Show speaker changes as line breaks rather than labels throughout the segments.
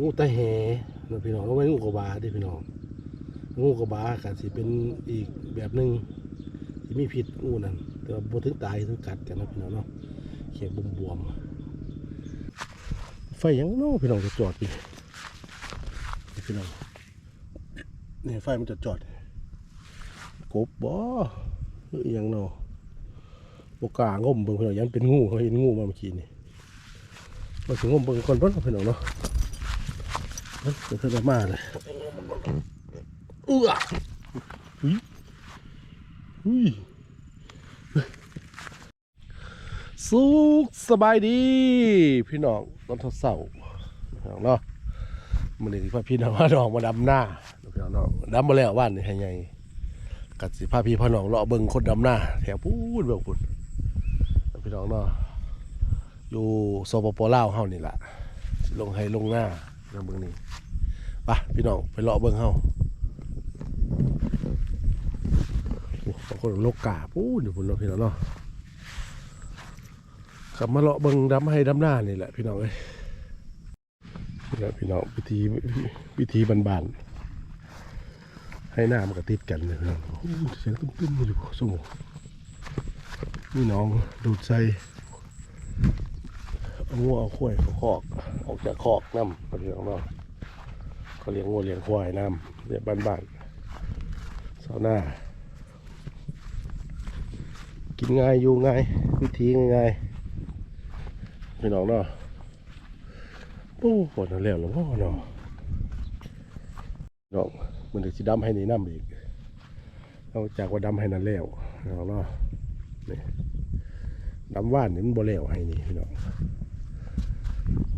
งูตะแหเนะพี่น้องเอาไว้งูกระบาเดิพี่น้องงูกระบาก็สิเป็นอีกแบบหนึ่งที่มีพิษงูนั่นแต่ว่าบถึงตายถึงกัดกันนะพี่น้องเนาะเขียบบวมไฟยังเนาะพี่น้องจะจอดพี่นี่พี่น้องเนี่ยไฟมันจะจอดกบบ่หรือยังเนาะบกลางมเบิ่งพี่น้องยันเป็นงูเขาเห็นงูมาเมื่อกี้นี่มาถึงงมเบิ่งก่อนเพิ่นพี่น้องเนาะ เฮ้ยเพิ่งมาเลยเอื้อหุ้ยหุ้ยสุขสบายดี พี่น้องตอนเสาร์พี่น้องเนาะมันนี่พาพี่น้องว่าน้องมาดำหน้าพี่น้องเนาะดำมาแล้วว่านนี่ให้ไงกัดสิพาพี่พ่อน้องเลาะเบิ่งคนดำหน้าแถวพูดเบิ่งพุ่นพี่น้องเนาะอยู่สปปลาวเฮานี่แหละสิลงให้ลงหน้า เรื่องนี่ไปพี่น้องไปเลาะเบิ้องเฮาบางคนโลกกาปู้อยู่พุ่นเนาะพี่น้องเนาะขับมาเลาะเบิ้องดำให้ดำหน้านี่แหละพี่น้องเอ้ยนี่แหละพี่น้องวิธีวิธีบานๆให้หน้ามันก็ติดกันเลยพี่น้องโอ้เสียงตุ้มๆอยู่สมองนี่น้องดูดใส่ งัวเอาข้วยขาคอก ออกจากคอกน้ำพี่น้องเนาะเขาเลี้ยงวัวเลี้ยงควายน้ำเลี้ยงบ้านๆสาวหน้า กินง่ายอยู่ง่ายวิธีง่ายๆพี่น้องเนาะปู้ปวดแล้วหลวงพ่อเนาะน้องมันถึงสิดำให้ในน้ำอีกนอกจากว่าดำให้นั่นแล้วพี่น้องเนาะนี่ดำว่านนี่มันบ่แล้วให้นี่พี่น้อง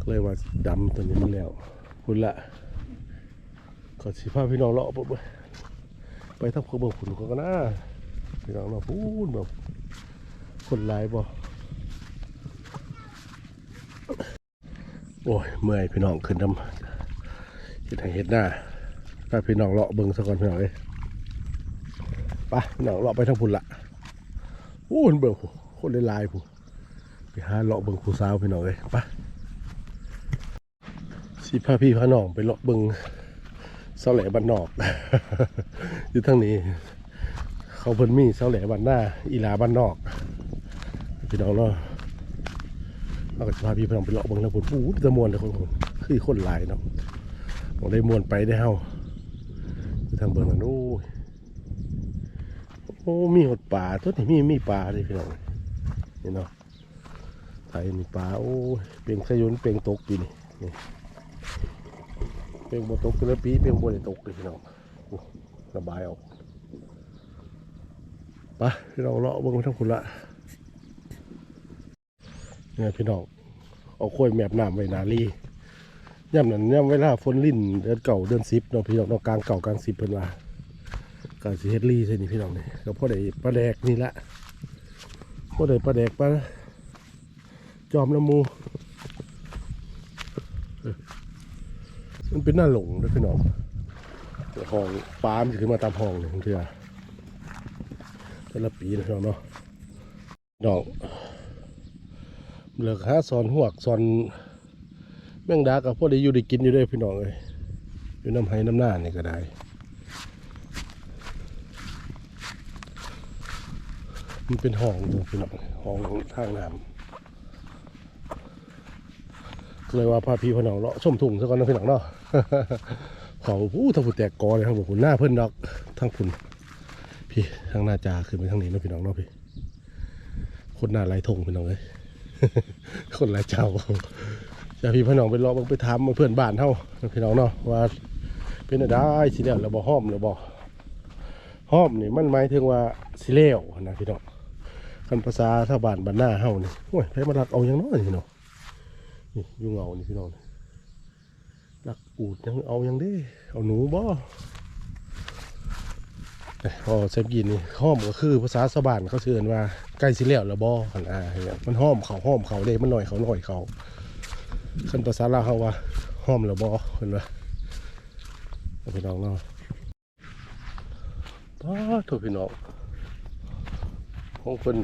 เลยว่าดำตัวนี้มันแล้วคุณละขอสิพาพี่น้องเลาะไปเบิ่งไปทับเขาเบิ่งผุนเขาก็น่าพี่น้องเราะพูดแบบคนหลายบ่โอ้ยเมื่อยพี่น้องขึ้นน้ำเห็ดให้เห็ดหน้าพาพี่น้องเลาะเบิ่งซะก่อนพี่น้องเอ้ยปพี่น้องเลาะไปทางพุ่นละโอ้ยเบิ่งผู้คนหลายๆผู้ไปหาเลาะเบิ่งผู้สาวพี่น้องเอ้ยไป สิพาพี่พาน้องไปเลาะบิ่งเสาแหลบ้านนอก อยู่ทางนี้ เขาเพิ่นมีเสาแหลบ้านหน้าอีลาบ้านนอก พี่น้องเนาะเราก็จะพาพี่พี่น้องไปเลาะบิ่งแล้วพุ่นปูดจะมวนเลยคนคนคือคนหลายเนาะผมได้มวนไปได้เฮาอยู่ทางเบิ่งนั่นโอ้ยโอ้มีหดป่าตัวนี้มีมีปลาเลยพี่น้องนี่เนาะไทยมีปลาโอ้เปลียงสยุนเปลียงตกปีนี่นี่ เปียงบนตกกันแล้วปีเปียงบนตกเลยพี่น้องระบายออกไปพี่น้องเลาะเบิ่งทั้งคุณละเนี่ยพี่น้องเอาข้อยแมบน้ำไว้นาลีย่ำนั้นย่ำเวลาฝนลิ่นเดือนเก่าเดือนสิบเนาะพี่น้องเนาะกลางเก่ากลางสิบเพิ่นว่าการสิเฮดลีใช่นี่พี่น้องนี่ก็พ่อได้ปลาแดกนี่ละพ่อได้ปลาแดกปลาจอมน้ำมู มันเป็นหน้าหลงด้วยพี่น้องห้องปลามจะขึ้นมาตามห้องเลยเพื่อแต่ละปีนะพี่น้องเนาะน้องเหลือค่าซอนหวกซอนแมงดากับพวกได้อยู่ได้กินอยู่ด้วยพี่น้องเลยอยู่น้ำไห้น้ำหน้านี่ก็ได้มันเป็นห้องอยู่พี่น้องห้องทางน้ำเลยว่าพาพี่พน้องเลาะชมถุงซะก่อนนะพี่น้องเนาะ เขาผู้ทางผุนแตกกอเลยทางผุนหน้าเพิ่อนดอกทางผุนพี่ทางหน้าจาขึ้นไปทางนี้นะพี่น้องเนาะพี่คนหน้าลายทงพี่น้องเลยคนหลายเจ้าจะพี่พี่น้องไปเลาะเบิ่งไปถามเพื่อนบ้านเฮาพี่น้องเนาะว่าเป็นอะไรสิแล้วแล้วบ่ห้อมแล้วบ่ห้อมนี่มันหมายถึงว่าสิแล้วนะพี่น้องคันภาษาชาวบ้านบ้านหน้าเฮานี่โอ้ยไปมาลักเอาหยังน้อยพี่น้องนี่ยุงเงานี่พี่น้อง ลักอูดยังเอายังเด้เอาหนูบ่พอเซฟกินนี่ห้อมก็คือภาษาชาวบ้านเขาเชื่อว่าใกล้สิแล้วแล้วบ่หันอาเนี่ยมันห้อมเขาห้อมเขาเด้มันหน่อยเขาหน่อยเขาคันภาษาลาวเขาว่าห้อมแล้วบ่เห็นว่าเอาพี่น้องเนาะป้าโทษพี่น้องของเพิ่น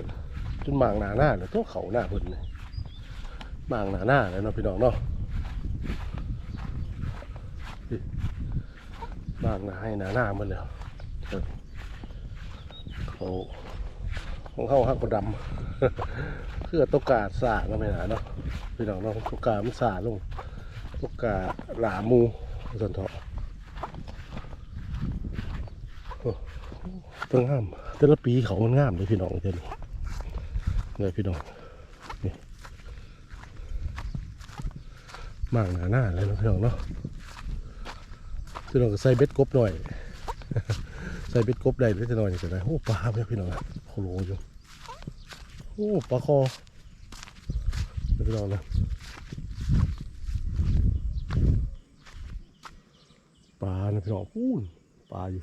จนหมางหนาหน้าเลยตัวเขาหน้าเพิ่นเลยบางหนาหน้าเลยเนาะพี่น้องเนาะ บางนาให้หนาหน้ามันแล้วเขาของเขาหักกระดำคือตกกาสาก็ไม่หนาเนาะพี่น้องเนาะตกกามันสาลงตกกาหลามูสันเถาะโอ้ต้องงามแต่ละปีเขามันงามเลยพี่น้องเจ้านี่เลยพี่น้องนี่มากหนาหน้าเลยเนาะพี่น้องเนาะ พี่น้องก็ใส่เบ็ดกบหน่อย ใส่เบ็ดกบได้ด้วยจะหน่อยจะได้โอ้ปลาเนี่ยพี่น้องโคโลอยู่โอ้ปลาคอเดี๋ยวพี่น้องนะปลาเนี่ยพี่น้องพูนปลาอยู่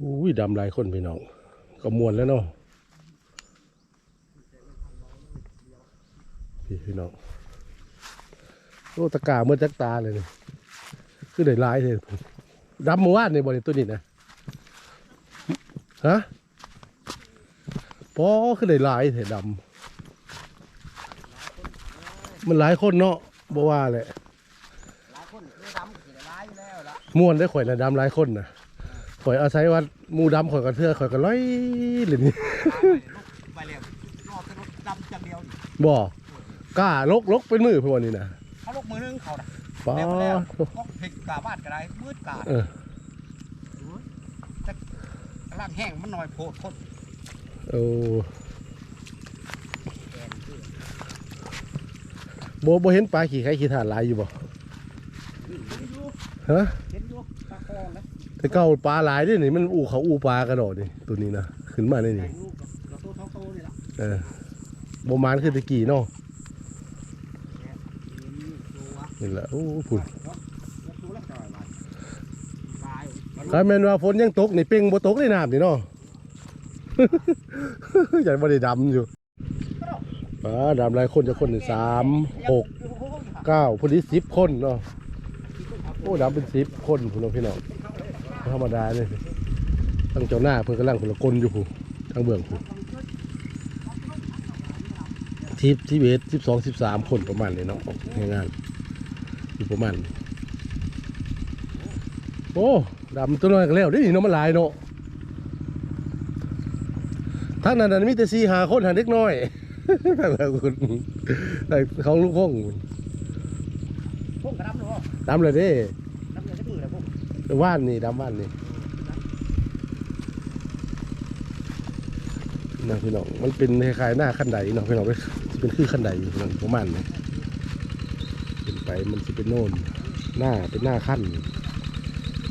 อุ้ยดำหลายคนพี่น้องก็มวนแล้วเนาะพี่พี่น้อง โอ้ตะกาเมื่อจักตาเลยนี่คือได้หลายเลยดำเมื่อวานในบริตัวนี้นะฮะปอคือได้หลายเถอะดำมันหลายคนเนาะบ่ว่าแหละ
หลายคนคือดำขี่ร้ายอยู่แล้วละ
ม่วนได้ข่อยนะดำหลายคนนะข่อยอาศัยว่าหมูดำข่อยกันเทือข่อยกันร้อยเลยนี่
ไปเร็วรอดรถดำจังเดียวนี่
บ่กล้าลกลกเป็นมือพวกนี้นะ
เขาลกมือนึงเขาน่ะ
ป้า
แล้วมาแล้วก็พลิกกาบ้านก็ได้มืดกา
เออ
ล่างแห้งมันหน่อยโพดโคตร
โอ้
แกนคือ
บ่บ่เห็นปลาขี่ไข่ขี่ถ่านหลายอยู่บ่
เห็นอยู่
ฮะ
เห็นอยู่ตาคองนะ
แต่เก่าปลาหลายเด้วยนี่มันอูเขาอูปลากระโดดนี่ตัวนี้นะขึ้นมาได้
แต่
นี่
งลูกกับตัวเท่าโตนี่ละ
เออบ่มานคือตะกี้เนาะ
เห็นตัว
นี่แหละโอ้พุ่น
ตัวละจ่อยวันตาย
ก็แมนว่าฝนยังตกนี่เป่งบ่ตกในน้ำนี่เนาะใหญ่บ่ได้ดำอยู่ปลาดำหลายคนจะคนนี่สามหกเก้าพุ่นนี้สิบคนเนาะโอ้ดำเป็นสิบคนพุ่นเนาะพี่น้องธรรมดาเลยตั้งเจ้าหน้าเพิ่นกำลังพุ่นละกลอยู่พุ่นทางเบื้องพุ่นทีมที่เวทสิบสองสิบสามคนประมาณนี้เนาะในงาน อยู่ประมาณนี้โอ้ดำตัวน้อยก็แล้วเด้นี่เนาะมันหลายเนาะทั้งนั้นนะมีแต่สี่หาคนหาเด็กน้อยนั่นแหละคุณแต่เขาลูกห้องคุณ
พวกกระดำหรือเปล่า
ดำเลยเด้
ดำเลยจะมือเลยพวก
ว่านนี่ดำว่านนี่นะพี่น้องมันเป็นคล้ายๆหน้าขั้นใดเนาะพี่น้องเป็นเป็นคือขั้นใดพี่น้องประมาณนี้เป็น ไปมันจะเป็นโน่นหน้าเป็นหน้าขั้น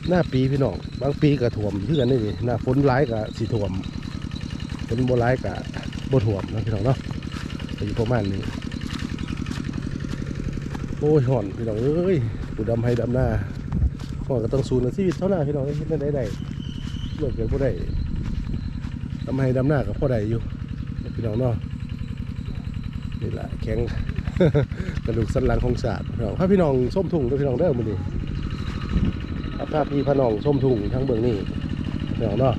หน้าปีพี่น้องบางปีก็ถ่วมเพื่อกันนี่หน้าฝนร้ายกับสีถ่วมฝนโบร้ายกับโบถ่วมนะพี่น้องเนาะก็อยู่ประมาณนี้โอ้ยห่อนพี่น้องเอ้ยปูดำให้ดำหน้าพ่อก็ต้องสูญชีวิตเท่านั้นพี่น้องเฮ็ดได้ได้เลิกกันบ่ได้ทำให้ดำหน้ากับพ่อได้อยู่พี่น้องเนาะนี่แหละแข็ง กระดูกสันหลังของศาสตร์พี่น้องพาพี่น้องส้มถุงด้อพี่น้องเด้อมื้อนี้พาพี่พน้องส้มถุงทั้งเบื้องนี้พี่น้องเนาะ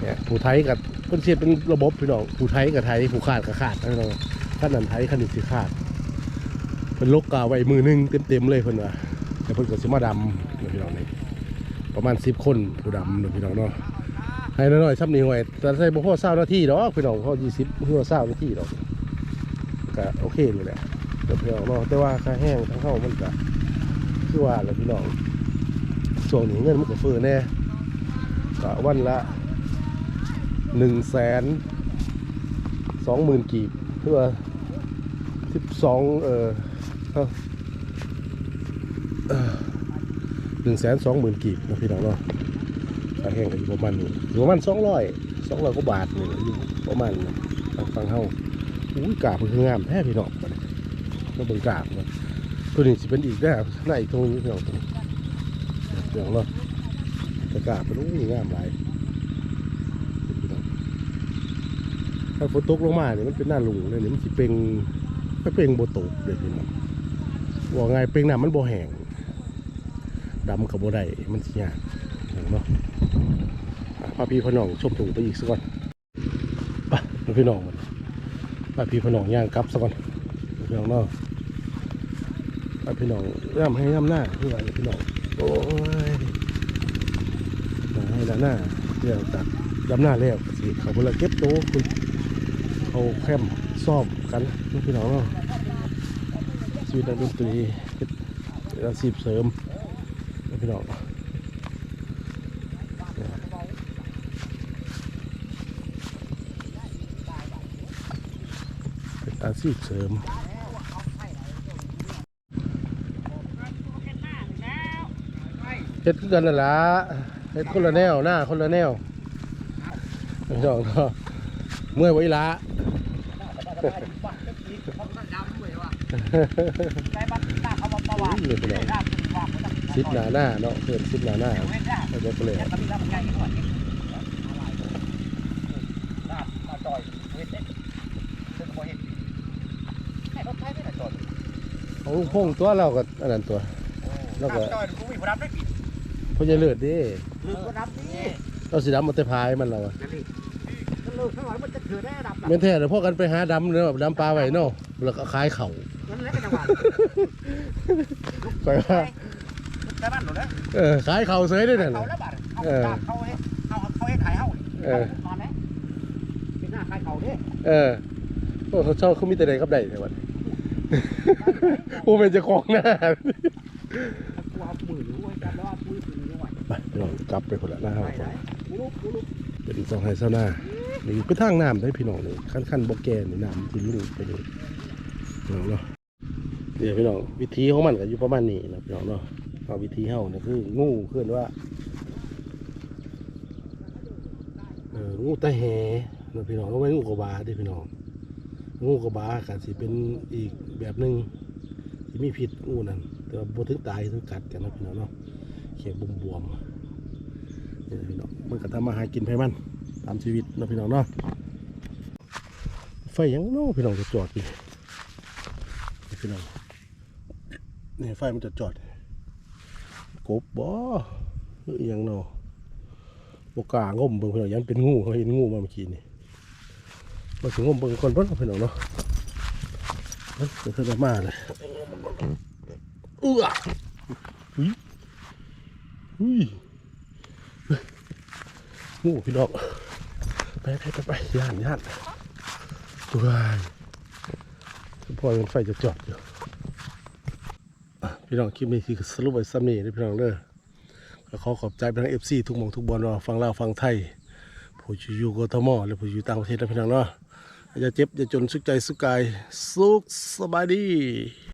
เนี่ยผู้ไทยกับเพิ่นเสียเป็นระบบพี่น้องผู้ไทยกับไทยผู้ขาดกับขาดพี่น้องขั้นนั้นไทยขั้นนี้สิขาดเพิ่นลกกาไว้มือหนึงเต็มๆเลยเพิ่นว่าแต่เพิ่นก็สิมาดำเนาะพี่น้องนี่ประมาณ10คนผู้ดำเนาะพี่น้องเนาะให้น้อยๆซ้ำนี่ห่วยแต่ใส่บ่พอ20นาทีดอกพี่น้องพอ20หัว20นาทีดอก ก็โอเคนี่แหละเดี๋ยวพี่น้องเนาะแต่ว่าค่าแห้งทั้งเฮามันก็คือว่าแหละพี่น้องช่วงนี้เงินมันก็เฟ้อแน่ก็วันละ1แสน20,000กีบเพื่อ12เอ่อเท่าหนึ่งแสนสองหมื่นกีบนะพี่น้องเนาะค่าแห้งก็อยู่ประมาณนี้อยู่ประมาณสองร้อยสองร้อยกว่าบาทนี่อยู่ประมาณนี้ทางฟังเฮา อุ้ยกาบมันคืองามแท้พี่น้องบัดนี้ก็เบิ่งกาบมันตัวนี้สิเป็นอีกได้หน้าอีกตรงนี้พี่น้องตัวนี้พี่น้องเนาะแต่กาบมันอุ้ยงามหลายถ้าฝนตกลงมาเนี่ยมันเป็นหน้าหลุงเลยนี่มันสิเป่งไม่เป่งโบตกเลยพี่น้องว่าไงเป่งน้ำมันโบแห้งดำกับโบได้มันสิยากเนาะอะพาพี่พ่อน้องชมถุงไปอีกสักก่อนไปพี่น้องมันาพี่พน้องย่างกลับสักก่อนพี่น้องเนาะครับพี่น้องย่ำให้ย่ำหน้าเพื่อพี่น้องโอ้ยมาให้ด้านหน้าเดี๋ยวตัดดำหน้าแล้วสิเขาเวลาเก็บโตคุณเอาแคมซ่อมกันพี่น้องเนาะชีวิตนักดนตรีเฮ็ดอาชีพเสริมพี่น้องเป็น อาชีพเสริมเฮ็ดคือกันนั่นล่ะเฮ็ดคนละแนวหน้าคนละแนวพี่น้องเนาะเมื่อยไว้ละนี่พี่น้องซิปหนาหน้าเนาะเพิ่นซิปหนาหน้าแล้วก็เลย เอาลูกพงตัวเราก็อันนั้นตัว แล้วก็
จอยกูมีพนับได้ปิด
พ่อใหญ่เลือดดิ
ลืมพนับนี่
เราสิดำมาแต่พายมันเราอะ
นั่นนี่ก็ลืมข้างหลังมันจะถือได้ระดับ
แม่นแท้เดี๋ยวพวกกันไปหาดำเนาะดำปลาไว้เนาะแล้วก็ขายเข่า
นั่นแหละก็จังหวะ
ไปว่า
แต่นั่นหนูนะ
เออขายเข่าเสยด้วยนั่น
เขาแล้วบาดเขาเขาเฮ็ดเขาเขาเฮ็ดขายเฮาตอนนี้เป็นหน้าขายเขาเด้
เออโอ้เขาชอบเขามีแต่ใดกับใดแต่วัน กูเป็นเจ้าของหน้า
กูเอามือรู้ไว้กันแล้วว่าคุยถึงนี่ไว้
ไปพี่น้องกลับไปคนละหน้า
ไป
เรา
ไหนกูรู้กูรู้
เป็นสองไฮเซาหน้านี่เป็นทางน้ำได้พี่น้องเลยขั้นขั้นบกแกนนี่น้ำที่ลุ่งไปเลยพี่น้องเนาะเดี๋ยวพี่น้องวิธีของมันก็อยู่ประมาณนี้นะพี่น้องเนาะเอาวิธีเฮาเนี่ยคืองูเคลื่อนว่าเอองูตะแหนะพี่น้องก็ไม่งูกระบาเดิพี่น้อง งูกระบาก็สิเป็นอีกแบบหนึ่งที่มีพิษงูนั่นแต่ว่าบถึงตายถึงกัดกันนะพี่น้องเนาะเขียบบวมๆนี่พี่น้องมันก็ทำมาหากินไปมันตามชีวิตเนาะพี่น้องเนาะไฟยังเนาะพี่น้องจะจอดอยู่นี่พี่น้องนี่ไฟมันจะจอดกบบ่หรือยังเนาะบกลางมเบิ่งพี่น้องยันเป็นงูเขาเห็นงูมาเมื่อกี้นี่ มาถึงงมเบิ่งก่อนเพิ่นพี่น้องเนาะเฮ้ยเพิ่นมาเลยเอื้ออุ้ยอุ้ยงูพี่น้องไปไปไปไปย่านย่านว้ายพอมันไฟจะจอดอยู่พี่น้องคลิปนี้ที่สรุปไว้ซ้ำนี่นะพี่น้องเด้อขอขอบใจไปทางเอฟซีทุกมองทุกบอลว่าฟังลาวฟังไทยผู้อยู่กทมและผู้อยู่ต่างประเทศนะพี่น้องเนาะ อย่าเจ็บ อย่าจนสุขใจสุขกาย สุขสบายดี